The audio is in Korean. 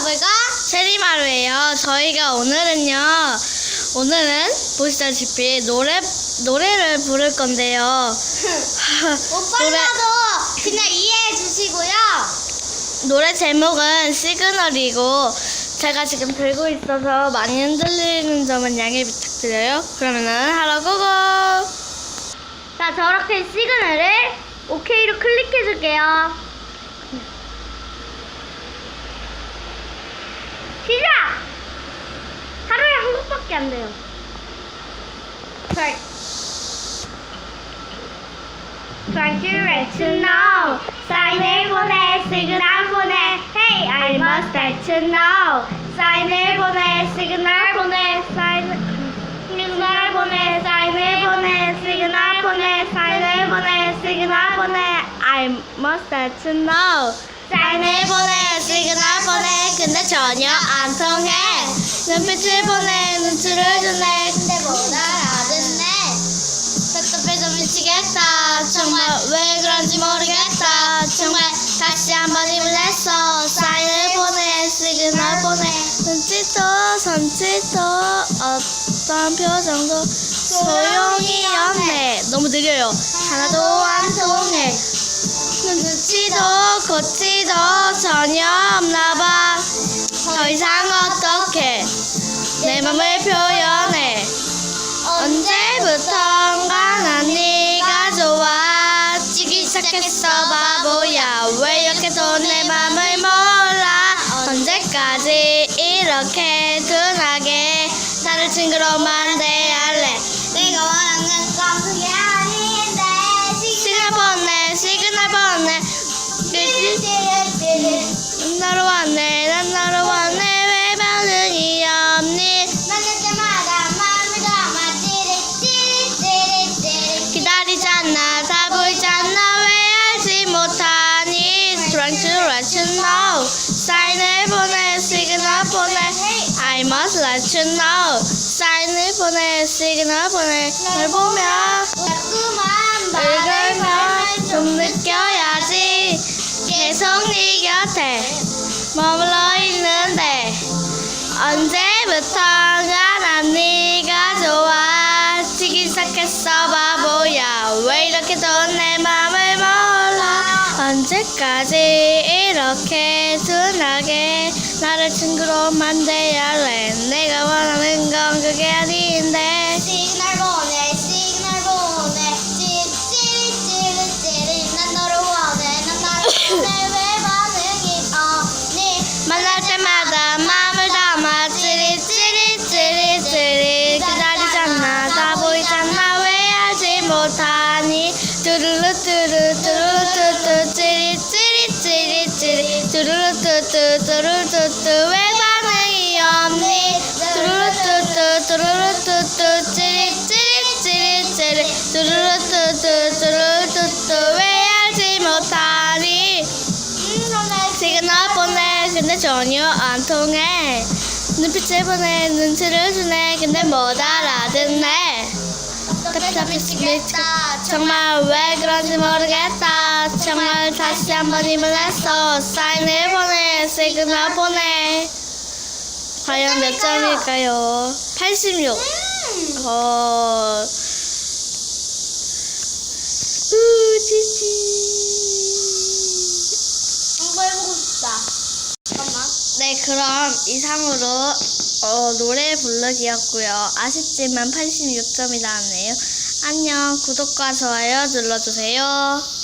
마블과 체리마루예요. 저희가 오늘은요. 오늘은 보시다시피 노래 노래를 부를 건데요. 못 빨라도 그냥 이해해 주시고요. 노래 제목은 시그널이고 제가 지금 들고 있어서 많이 흔들리는 점은 양해 부탁드려요. 그러면은 하러 고고. 자, 저렇게 시그널을 오케이로 클릭해 줄게요. 시작! 하루에 한 곡 밖에 안 돼요. Try. Trying to know. 사인을 보내, 시그널 보내. Hey, I must let you know. 사인을 보내, 시그널 보내. 시그널 보내, 사인을 보내. 시그널 보내, 사인을 보내. 시그널 보내. I must let you know. 사인을 보내, 시그널 보내. 근데 전혀 안 통해. 눈빛을 보내, 눈치를 주네. 근데 못 알아듣네. 답답해서 미치겠다. 정말 왜 그런지 모르겠다. 정말 다시 한번 힘을 냈어 사인을 보내 시그널 보내. 눈짓도 손짓도 어떤 표정도 소용이 없네. 너무 느려요. 하나도 안 통해. 눈치도 고치도 내 맘을 표현해 언제부턴가 난 네가 좋아 지기 시작했어 바보야 왜 이렇게도 내 맘을 몰라 언제까지 이렇게 둔하게 나를 친구로 만들어야 할래 내가 원하는 건 그게 아닌데. 시그널 보내 시그널 보내 찌릿찌릿찌릿. 나로 왔네 난 나로 왔네 let you know. 사인을 보내 시그널 보내. I must let you know. 사인을 보내 시그널 보내. 널 보며 자꾸만 말을 좀 느껴야지. 계속 네 곁에 머물러 있는데 언제부턴가 난 네가 좋아지기 시작했어. 바보야 왜 이렇게도 내 맘을 몰라 언제까지 이렇게 둔하게 나를 친구로 해? 내가 원하는 건 그게 아닌데. 시그널 보내 시그널 보내. 찌릿찌릿 찌릿 찌릿. 난 너를 원해. 난 나를 원해. 왜 반응이 없니? 만날 때마다 마음을 담아 찌릿 찌릿 찌릿 찌릿. 기다리잖아. 다 보이잖아. 왜 알지 못하니? 뚜루루 뚜루 뚜루 뚜루루 뚜뚜 뚜루루 뚜뚜 왜 반응이 없니 뚜루루 뚜뚜 뚜루루 뚜뚜 찌릿찌릿찌릿찌릿 뚜루루 뚜뚜 뚜루루 뚜뚜 왜 알지 못하니 시그널 보내 근데 전혀 안 통해 눈빛을 보내 눈치를 주네 근데 못 알아듣네 답답해서 미치겠다 정말 왜 그런지 모르겠다 정말 다시 한번 힘을 냈어 사인을 보내 시그널 보내 과연 몇 점일까요? 86 음. 어... 우지지 한번 해보고 싶다 잠깐만 네, 그럼 이상으로 어, 노래 부르기였고요. 아쉽지만 86점이 나왔네요. 안녕. 구독과 좋아요 눌러주세요.